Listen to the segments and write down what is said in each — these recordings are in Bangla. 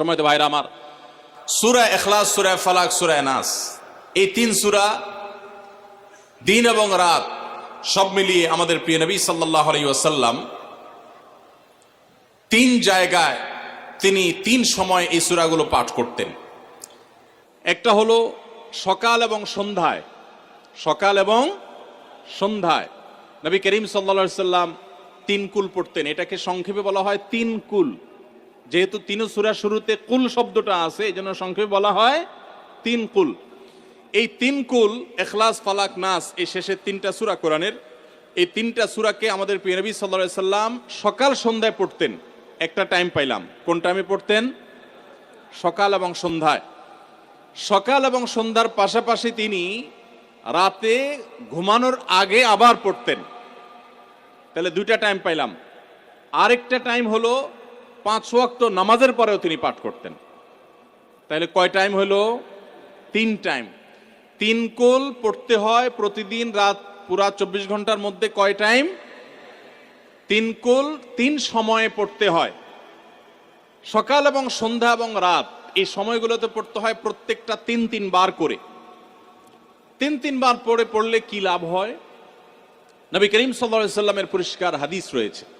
সময় তো ভাইরা আমার। সুরা এখলাস সুরা ফালাক, সুরা নাস। এই তিন সুরা দিন এবং রাত সব মিলিয়ে আমাদের প্রিয় নবী সাল্লাহ আলী ওয়াসাল্লাম তিন জায়গায় তিনি তিন সময় এই সুরাগুলো পাঠ করতেন। একটা হলো সকাল এবং সন্ধ্যায়। সকাল এবং সন্ধ্যায়। নবী করিম সাল্লা সাল্লাম তিন কুল পড়তেন। এটাকে সংক্ষেপে বলা হয় তিন কুল। যেহেতু তিন সুরা শুরুতে কুল শব্দটা আছে, এই জন্য সংক্ষেপে বলা হয় তিন কুল। এই তিন কুল এখলাস ফালাক, নাস, এই শেষের তিনটা সুরা কোরআনের। এই তিনটা সুরাকে আমাদের প্রিয় নবী সাল্লা সাল্লাম সকাল সন্ধ্যায় পড়তেন। একটা টাইম পাইলাম। কোন টাইমে পড়তেন? সকাল এবং সন্ধ্যায়। সকাল এবং সন্ধ্যার পাশাপাশি তিনি রাতে ঘুমানোর আগে আবার পড়তেন। তাহলে দুইটা টাইম পাইলাম। আরেকটা টাইম হলো পাঁচ ওয়াক্ত নামাজের পরেও তিনি পাঠ করতেন। তাহলে কয় টাইম হলো তিন টাইম। তিন কোল পড়তে হয় প্রতিদিন রাত পুরা চব্বিশ ঘণ্টার মধ্যে কয় টাইম? তিন কোল তিন সময়ে পড়তে হয়। সকাল এবং সন্ধ্যা এবং রাত এই সময়গুলোতে পড়তে হয় প্রত্যেকটা তিন তিন বার করে। তিন তিনবার পড়ে পড়লে কি লাভ হয়? নবী করিম সাল্লা সাল্লামের পরিষ্কার হাদিস রয়েছে।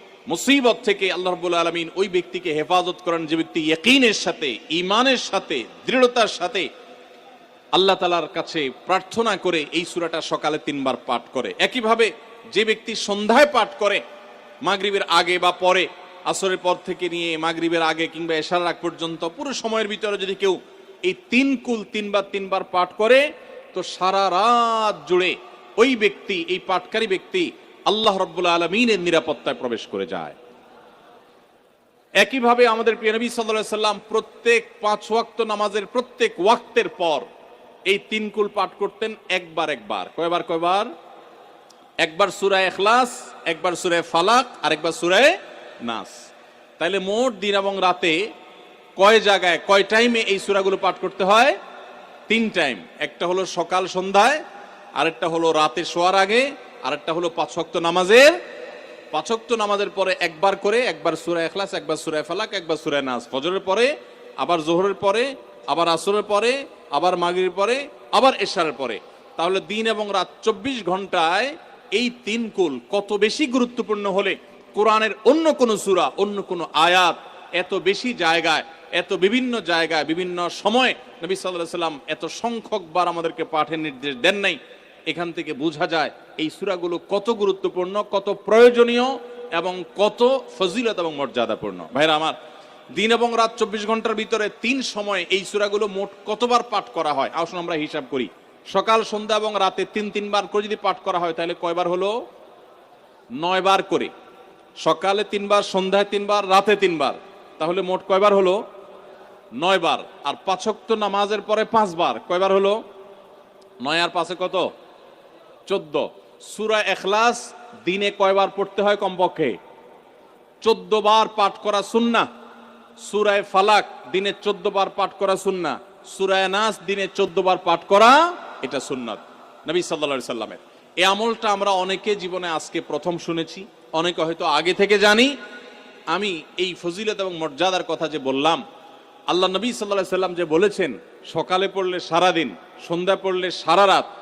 মুসিবত থেকে আল্লাহ রবুল আলমিন ওই ব্যক্তিকে হেফাজত করেন যে ব্যক্তি ইয়কিনের সাথে ইমানের সাথে, দৃঢ়তার সাথে আল্লাহ তালার কাছে প্রার্থনা করে এই সুরাটা সকালে তিনবার পাঠ করে। একইভাবে যে ব্যক্তি সন্ধ্যায় পাঠ করে, মাগরিবের আগে বা পরে, আসরের পর থেকে নিয়ে মাগরিবের আগে কিংবা এশার আগ পর্যন্ত, পুরো সময়ের ভিতরে যদি কেউ এই তিন কুল তিনবার তিনবার পাঠ করে, তো সারা রাত জুড়ে ওই ব্যক্তি, এই পাঠকারী ব্যক্তি আল্লাহ রব্বুল আলমিনের নিরাপত্তায় প্রবেশ করে যায়। একইভাবে আমাদের প্রিয় নবী সাল্লাহ সাল্লাম প্রত্যেক পাঁচ ওয়াক্ত নামাজের প্রত্যেক ওয়াক্তের পর এই তিন কুল পাঠ করতেন একবার একবার। কয়বার কয়বার? একবার সুরায় এখলাস একবার সুরায় ফালাক আর একবার সুরায় নাস। তাইলে মোট দিন এবং রাতে কয় জায়গায়, কয় টাইমে এই সুরাগুলো পাঠ করতে হয়? তিন টাইম। একটা হলো সকাল সন্ধ্যায়, আরেকটা হলো রাতে শোয়ার আগে আরেকটা হলো পাঁচক্ত নামাজের পাঁচক্ত নামাজের পরে একবার করে, একবার সুরায় এখলাস একবার সুরায় ফালাক, একবার সুরায় নাস। ফজরের পরে, আবার জোহরের পরে, আবার আসরের পরে, আবার মাগরির পরে, আবার এশারের পরে। তাহলে দিন এবং রাত চব্বিশ ঘন্টায় এই তিন কুল কত বেশি গুরুত্বপূর্ণ হলে কোরআনের অন্য কোনো সুরা, অন্য কোনো আয়াত এত বেশি জায়গায়, এত বিভিন্ন জায়গায়, বিভিন্ন সময় নবী সাল্লাহ সাল্লাম এত সংখ্যক বার আমাদেরকে পাঠের নির্দেশ দেন নাই। এখান থেকে বোঝা যায় এই সুরাগুলো কত গুরুত্বপূর্ণ, কত প্রয়োজনীয় এবং কত ফজিলত এবং মর্যাদাপূর্ণ। ভাইরা আমার, দিন এবং রাত চব্বিশ ঘণ্টার ভিতরে তিন সময় এই সুরাগুলো মোট কতবার পাঠ করা হয়? আসুন আমরা হিসাব করি। সকাল, সন্ধ্যা এবং রাতে তিন, তিনবার করে যদি পাঠ করা হয়, তাহলে কয়বার হলো? নয় বার করে। সকালে তিনবার, সন্ধ্যায় তিনবার, রাতে তিনবার। তাহলে মোট কয়বার হলো? নয় বার আর পাঁচক্ত নামাজের পরে পাঁচবার। কয়বার হলো? নয় আর পাঁচে কত? চোদ্দ। সুরা এখলাস দিনে কয়বার পড়তে হয় কমপক্ষে? চোদ্দ বার পাঠ করা সুন্না সুরায় ফালাক দিনে চোদ্দ বার পাঠ করা সুন্না সুরায় নাস দিনে চোদ্দ বার পাঠ করা, এটা সুন্নাত। নবী সাল্লা সাল্লামের। এই আমলটা আমরা অনেকে জীবনে আজকে প্রথম শুনেছি, অনেকে হয়তো আগে থেকে জানি। আমি এই ফজিলত এবং মর্যাদার কথা যে বললাম, আল্লাহ নবী সাল্লাহ সাল্লাম যে বলেছেন, সকালে পড়লে সারা দিন সন্ধ্যা পড়লে সারা রাত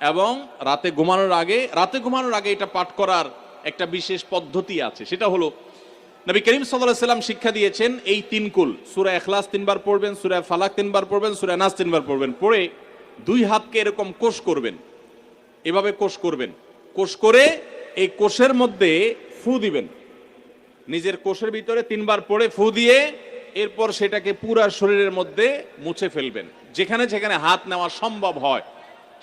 এবং রাতে ঘুমানোর আগে, রাতে ঘুমানোর আগে এটা পাঠ করার একটা বিশেষ পদ্ধতি আছে। সেটা হলো, নবী করিম সাল্লাল্লাহু সাল্লাম শিক্ষা দিয়েছেন এই তিন কুল, সূরা ইখলাস তিনবার পড়বেন, সূরা ফালাক তিনবার পড়বেন, সূরা নাস তিনবার পড়বেন। পড়ে দুই হাতকে এরকম কোষ করবেন। এভাবে কোষ করবেন। কোষ করে এই কোষের মধ্যে ফু দিবেন। নিজের কোষের ভিতরে তিনবার পড়ে ফু দিয়ে এরপর সেটাকে পুরা শরীরের মধ্যে মুছে ফেলবেন। যেখানে যেখানে হাত নেওয়া সম্ভব হয়।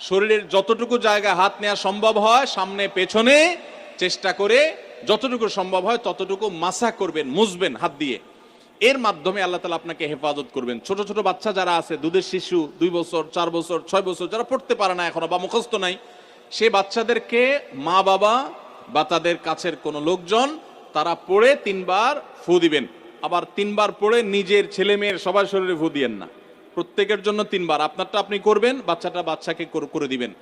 শরীরের যতটুকু জায়গা হাত নেওয়া সম্ভব হয়, সামনে, পেছনে চেষ্টা করে যতটুকু সম্ভব হয়, ততটুকু মাসা করবেন, মুছবেন হাত দিয়ে। এর মাধ্যমে আল্লাহ তালা আপনাকে হেফাজত করবেন। ছোট ছোট বাচ্চা যারা আছে, দুধের শিশু, দুই বছর, চার বছর, ছয় বছর, যারা পড়তে পারে না এখনও বা মুখস্থ নাই, সে বাচ্চাদেরকে মা বাবা বা তাদের কাছের কোনো লোকজন তারা পড়ে তিনবার ফু দিবেন। আবার তিনবার পড়ে নিজের ছেলে মেয়ের সবার শরীরে ফু দিয়েন না। প্রত্যেকের জন্য তিনবার। আপনারটা আপনি করবেন বাচ্চাটা বাচ্চাকে করে দিবেন।